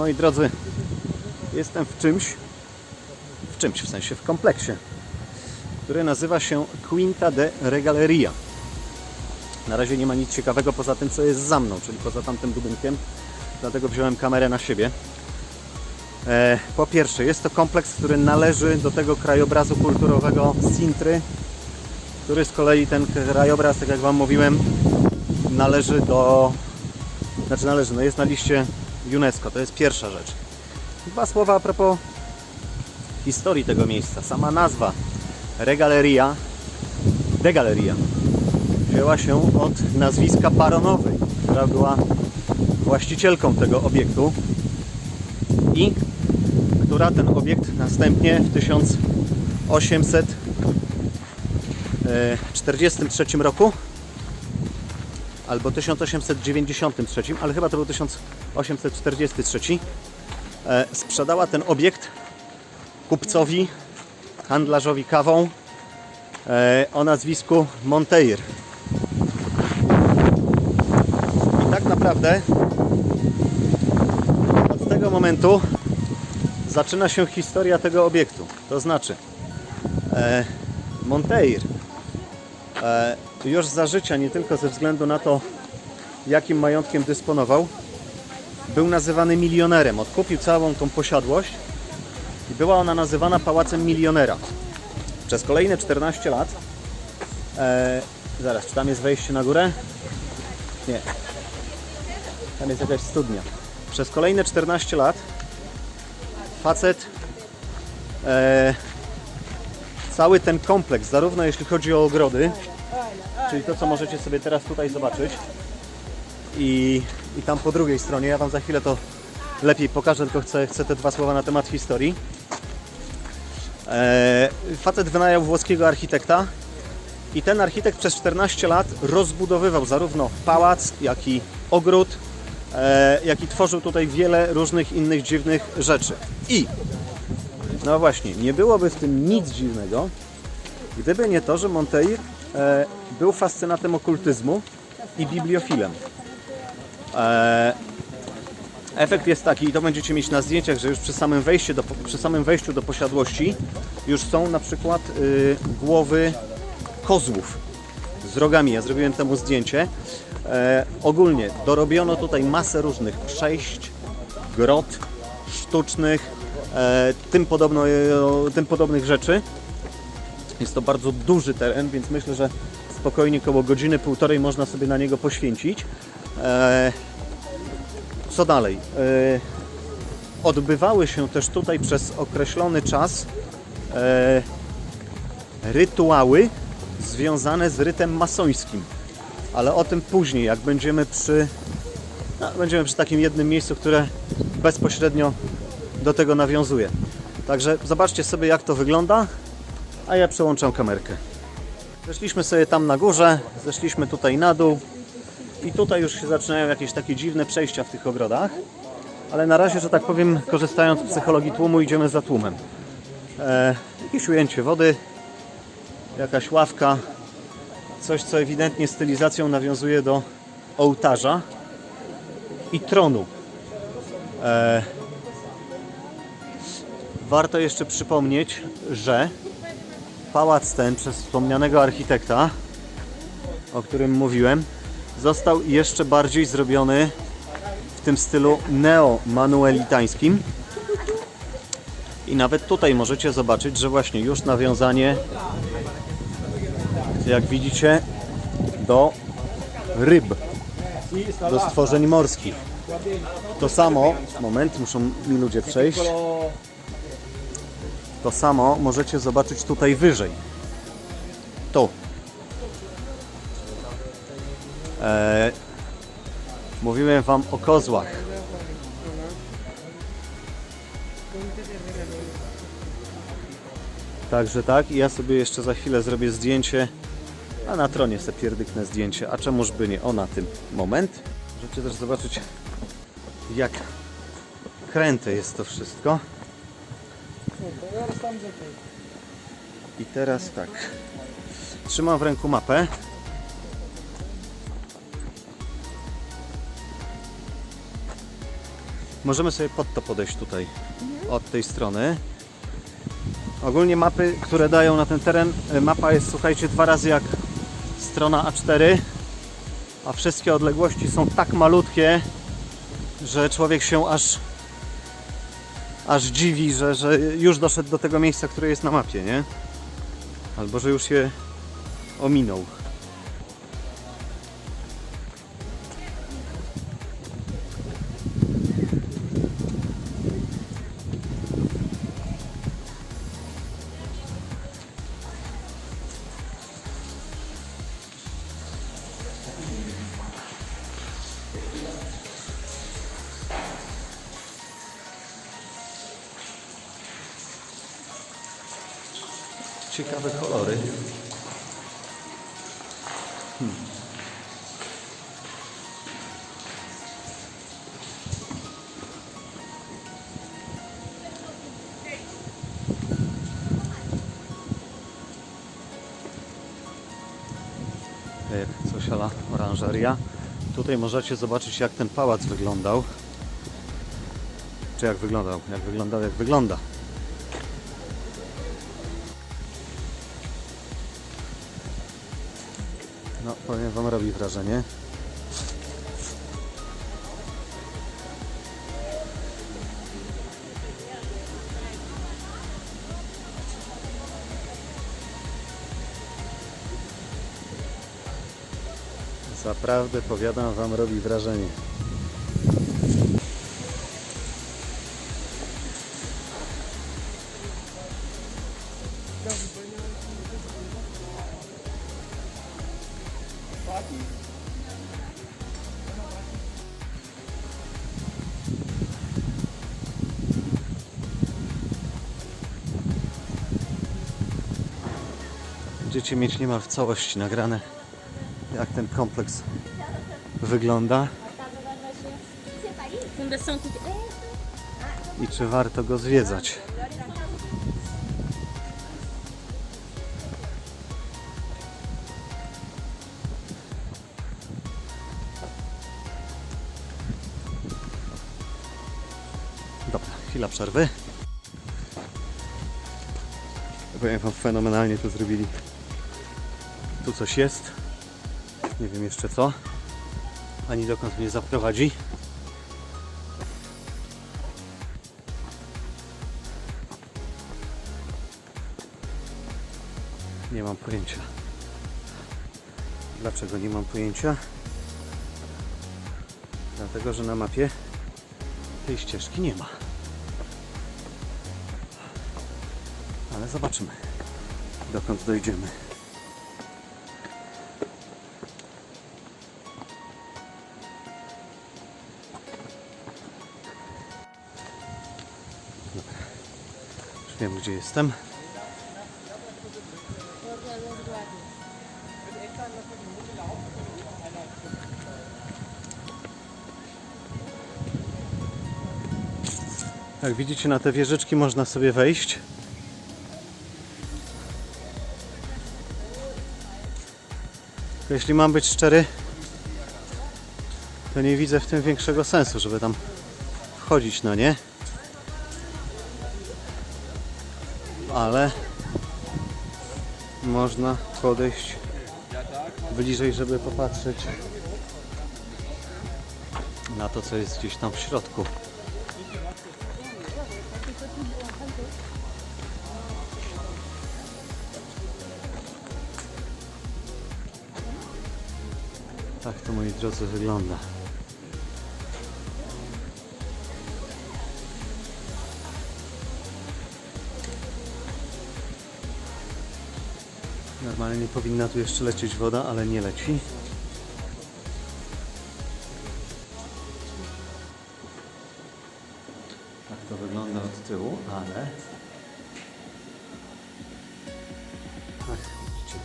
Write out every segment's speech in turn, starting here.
moi drodzy, jestem w czymś, w czymś, w sensie w kompleksie, który nazywa się Quinta de Regaleria. Na razie nie ma nic ciekawego poza tym, co jest za mną, czyli poza tamtym budynkiem, dlatego wziąłem kamerę na siebie. E, po pierwsze, jest to kompleks, który należy do tego krajobrazu kulturowego Sintry, który z kolei ten krajobraz, tak jak Wam mówiłem, należy do. Znaczy należy, no jest na liście UNESCO. To jest pierwsza rzecz. Dwa słowa a propos historii tego miejsca. Sama nazwa Regaleria, De Galeria, wzięła się od nazwiska Baronowej, która była właścicielką tego obiektu i która ten obiekt następnie w 1843 e, roku albo 1893, ale chyba to był 1800 843 e, sprzedała ten obiekt kupcowi, handlarzowi kawą e, o nazwisku Monteir. I tak naprawdę od tego momentu zaczyna się historia tego obiektu. To znaczy, e, Monteir już za życia, nie tylko ze względu na to, jakim majątkiem dysponował, był nazywany milionerem. Odkupił całą tą posiadłość i była ona nazywana pałacem milionera. Przez kolejne 14 lat. E, zaraz, czy tam jest wejście na górę? Nie. Tam jest jakaś studnia. Przez kolejne 14 lat facet e, cały ten kompleks, zarówno jeśli chodzi o ogrody, czyli to co możecie sobie teraz tutaj zobaczyć i, i tam po drugiej stronie, ja Wam za chwilę to lepiej pokażę, tylko chcę, chcę te dwa słowa na temat historii. E, facet wynajął włoskiego architekta i ten architekt przez 14 lat rozbudowywał zarówno pałac, jak i ogród, e, jak i tworzył tutaj wiele różnych innych dziwnych rzeczy. I no właśnie, nie byłoby w tym nic dziwnego, gdyby nie to, że Monteir e, był fascynatem okultyzmu i bibliofilem. E, efekt jest taki, i to będziecie mieć na zdjęciach, że już przy samym, wejściu do, przy samym wejściu do posiadłości już są na przykład y, głowy kozłów z rogami. Ja zrobiłem temu zdjęcie. E, ogólnie dorobiono tutaj masę różnych przejść, grot sztucznych, e, tym, podobno, e, tym podobnych rzeczy. Jest to bardzo duży teren, więc myślę, że spokojnie około godziny, półtorej można sobie na niego poświęcić. E, co dalej? E, odbywały się też tutaj przez określony czas e, rytuały związane z rytem masońskim. Ale o tym później, jak będziemy przy, no, będziemy przy takim jednym miejscu, które bezpośrednio do tego nawiązuje. Także zobaczcie sobie, jak to wygląda, a ja przełączam kamerkę. Zeszliśmy sobie tam na górze, zeszliśmy tutaj na dół i tutaj już się zaczynają jakieś takie dziwne przejścia w tych ogrodach. Ale na razie, że tak powiem, korzystając z psychologii tłumu, idziemy za tłumem. E, jakieś ujęcie wody, jakaś ławka, coś co ewidentnie stylizacją nawiązuje do ołtarza i tronu. E, warto jeszcze przypomnieć, że pałac ten przez wspomnianego architekta, o którym mówiłem, został jeszcze bardziej zrobiony w tym stylu neomanuelitańskim. I nawet tutaj możecie zobaczyć, że właśnie już nawiązanie, jak widzicie, do ryb, do stworzeń morskich. To samo, moment, muszą mi ludzie przejść. To samo możecie zobaczyć tutaj wyżej. Tu. E, mówiłem Wam o kozłach. Także tak, ja sobie jeszcze za chwilę zrobię zdjęcie, a na tronie sobie pierdyknę zdjęcie, a czemuż by nie, o na tym moment. Możecie też zobaczyć jak kręte jest to wszystko. I teraz tak, trzymam w ręku mapę. Możemy sobie pod to podejść tutaj, od tej strony. Ogólnie mapy, które dają na ten teren, e, mapa jest, słuchajcie, dwa razy jak strona A4, a wszystkie odległości są tak malutkie, że człowiek się aż aż dziwi, że, że już doszedł do tego miejsca, które jest na mapie, nie? Albo że już je ominął. Ciekawe kolory. Hmm. Jak coś ala oranżeria. Tutaj możecie zobaczyć jak ten pałac wyglądał. Czy jak wyglądał? Jak wyglądał, jak wygląda. Powiem Wam, robi wrażenie. Zaprawdę, powiadam Wam, robi wrażenie. Będziecie mieć niemal w całości nagrane, jak ten kompleks wygląda i czy warto go zwiedzać. Dobra, chwila przerwy. Powiem wam, fenomenalnie to zrobili. Tu coś jest. Nie wiem jeszcze co. Ani dokąd mnie zaprowadzi. Nie mam pojęcia. Dlaczego nie mam pojęcia? Dlatego, że na mapie tej ścieżki nie ma. Ale zobaczymy, dokąd dojdziemy. Wiem, gdzie jestem. Jak widzicie, na te wieżyczki można sobie wejść. Jeśli mam być szczery, to nie widzę w tym większego sensu, żeby tam wchodzić, no nie? Ale można podejść bliżej, żeby popatrzeć na to, co jest gdzieś tam w środku. Tak to moi drodzy wygląda. Normalnie powinna tu jeszcze lecieć woda, ale nie leci. Tak to wygląda od tyłu, ale... Ach, widzicie.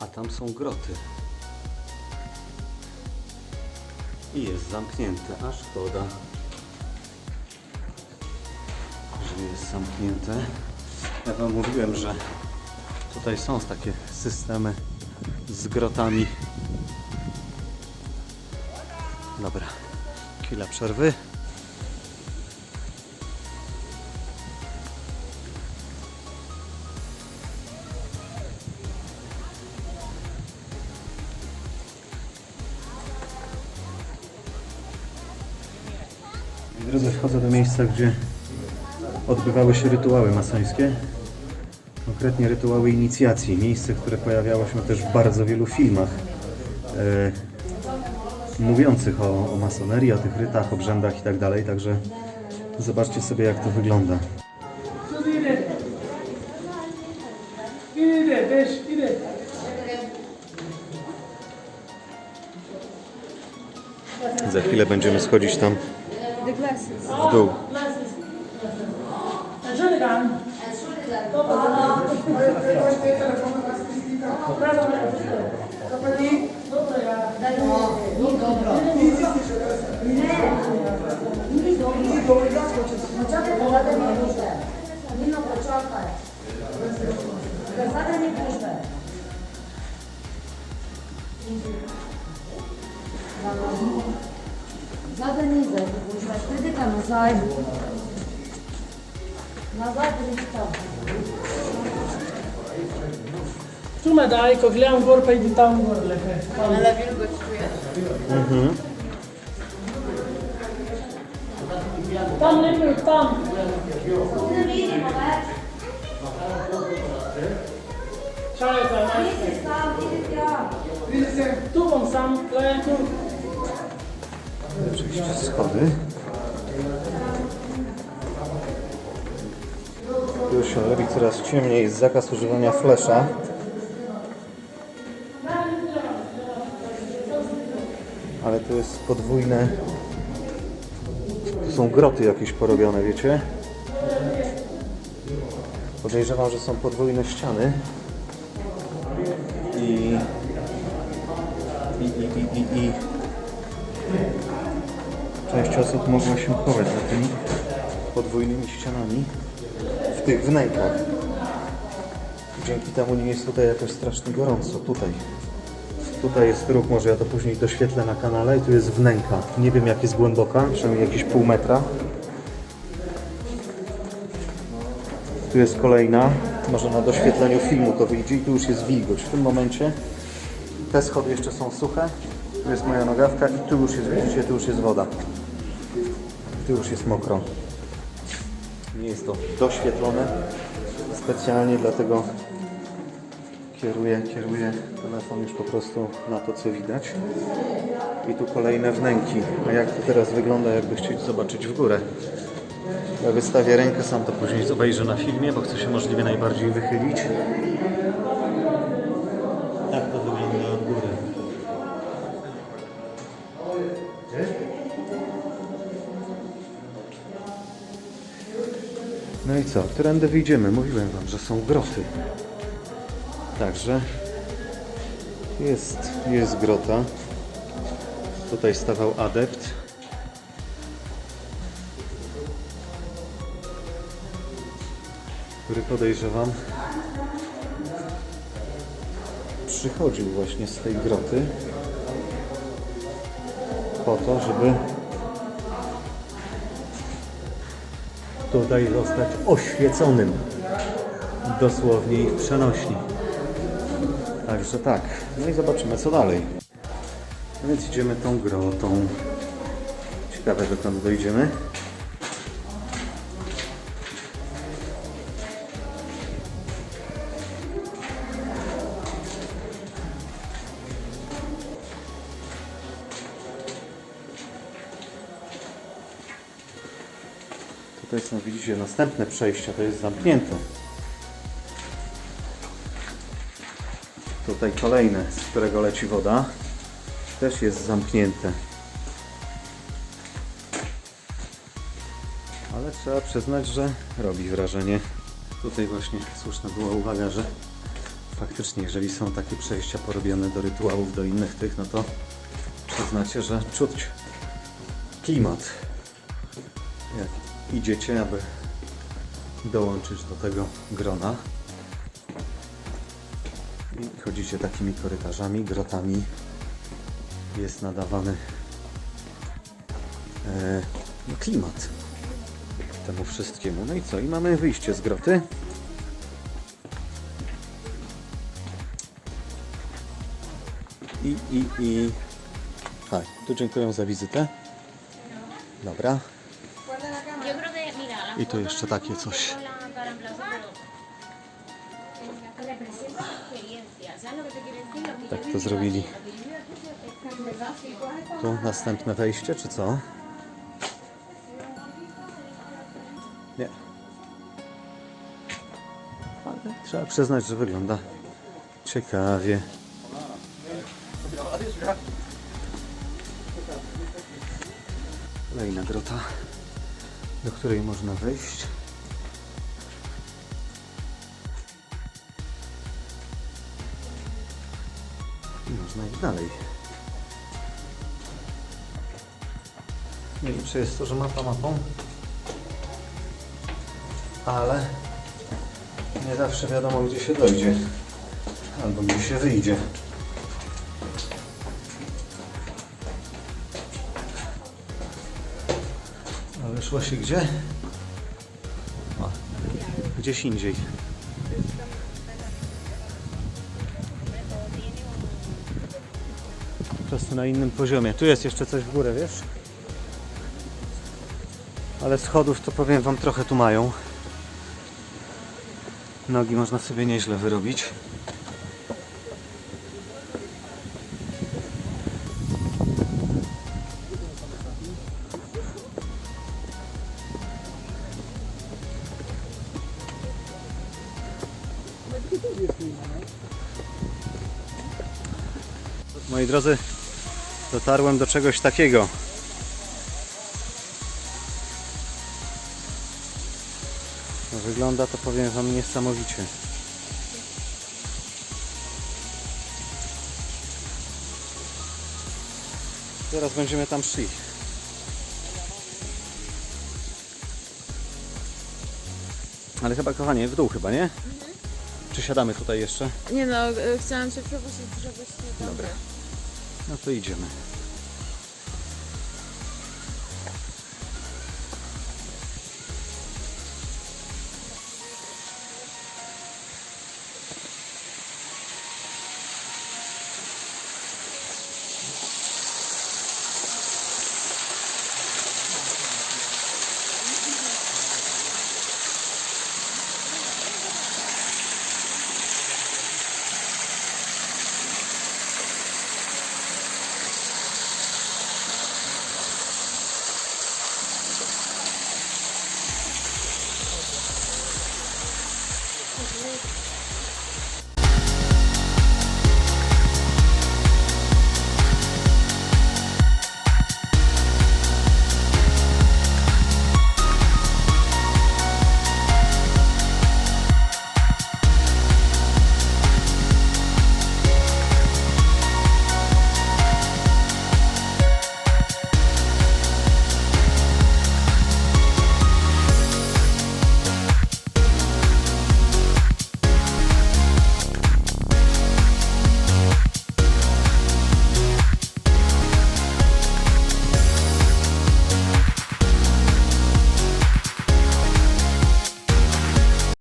A tam są groty. I jest zamknięte, a szkoda, że jest zamknięte. Ja Wam mówiłem, że tutaj są takie systemy z grotami. Dobra, Chwila przerwy. Drodzy, wchodzę do miejsca, gdzie odbywały się rytuały masońskie. Konkretnie rytuały inicjacji. Miejsce, które pojawiało się też w bardzo wielu filmach e, mówiących o, o masonerii, o tych rytach, obrzędach i tak. Także zobaczcie sobie, jak to wygląda. Za chwilę będziemy schodzić tam w dół. Dobro, dobro. daleko, gledam gor pa idi tamo gor lepe. Na Mhm. Tam lepe, tam. Ne vidimo več. Čakaj, tu bom sam, tu. Schody. Już się robi coraz ciemniej, jest zakaz używania flesza. To jest podwójne. Tu są groty jakieś porobione, wiecie? Podejrzewam, że są podwójne ściany. I. I, i, i, i, i część osób mogła się chować za tymi podwójnymi ścianami w tych wnękach. Dzięki temu nie jest tutaj jakoś strasznie gorąco. Tutaj. Tutaj jest róg, może ja to później doświetlę na kanale i tu jest wnęka. Nie wiem jak jest głęboka, przynajmniej jakieś pół metra. Tu jest kolejna, może na doświetleniu filmu to wyjdzie i tu już jest wilgoć. W tym momencie te schody jeszcze są suche. Tu jest moja nogawka i tu już jest, widzicie, tu już jest woda. Tu już jest mokro. Nie jest to doświetlone specjalnie, dlatego kieruję, kieruję telefon już po prostu na to, co widać. I tu kolejne wnęki. A jak to teraz wygląda, jakby chcieć zobaczyć w górę. Ja wystawię rękę, sam to później obejrzę na filmie, bo chcę się możliwie najbardziej wychylić. Tak to wygląda od góry. No i co? Którędy wyjdziemy? Mówiłem Wam, że są groty. Także jest, jest grota. Tutaj stawał adept. Który podejrzewam przychodził właśnie z tej groty po to, żeby tutaj zostać oświeconym dosłownie i w przenośni. Także tak, no i zobaczymy co dalej. No więc idziemy tą grotą. Ciekawe dokąd dojdziemy. Tutaj są, widzicie, następne przejścia, to jest zamknięte. Tutaj kolejne, z którego leci woda, też jest zamknięte. Ale trzeba przyznać, że robi wrażenie. Tutaj właśnie słuszna była uwaga, że faktycznie, jeżeli są takie przejścia porobione do rytuałów, do innych tych, no to przyznacie, że czuć klimat jak idziecie, aby dołączyć do tego grona. Chodzicie takimi korytarzami, grotami. Jest nadawany e, klimat temu wszystkiemu. No i co? I mamy wyjście z groty. I, i, i... A, tu dziękuję za wizytę. Dobra. I tu jeszcze takie coś. Coges esta- Tu następne wejście, czy co? Nie. Trzeba przyznać, że wygląda ciekawie. Kolejna grota, do której można wejść. Iść dalej. Nie wiem, czy jest to, że mapa mapą, ale nie zawsze wiadomo, gdzie się dojdzie, albo gdzie się wyjdzie. A wyszło się gdzie? O, gdzieś indziej. Prostu na innym poziomie. Tu jest jeszcze coś w górę, wiesz? Ale schodów to powiem Wam trochę tu mają. Nogi można sobie nieźle wyrobić. Moi drodzy, dotarłem do czegoś takiego. Wygląda to powiem Wam niesamowicie. Teraz będziemy tam szli. Ale chyba kochanie, w dół chyba, nie? Czy siadamy tutaj jeszcze? Nie no, e, chciałam się przepuścić, żebyś nie Dobra. No to idziemy.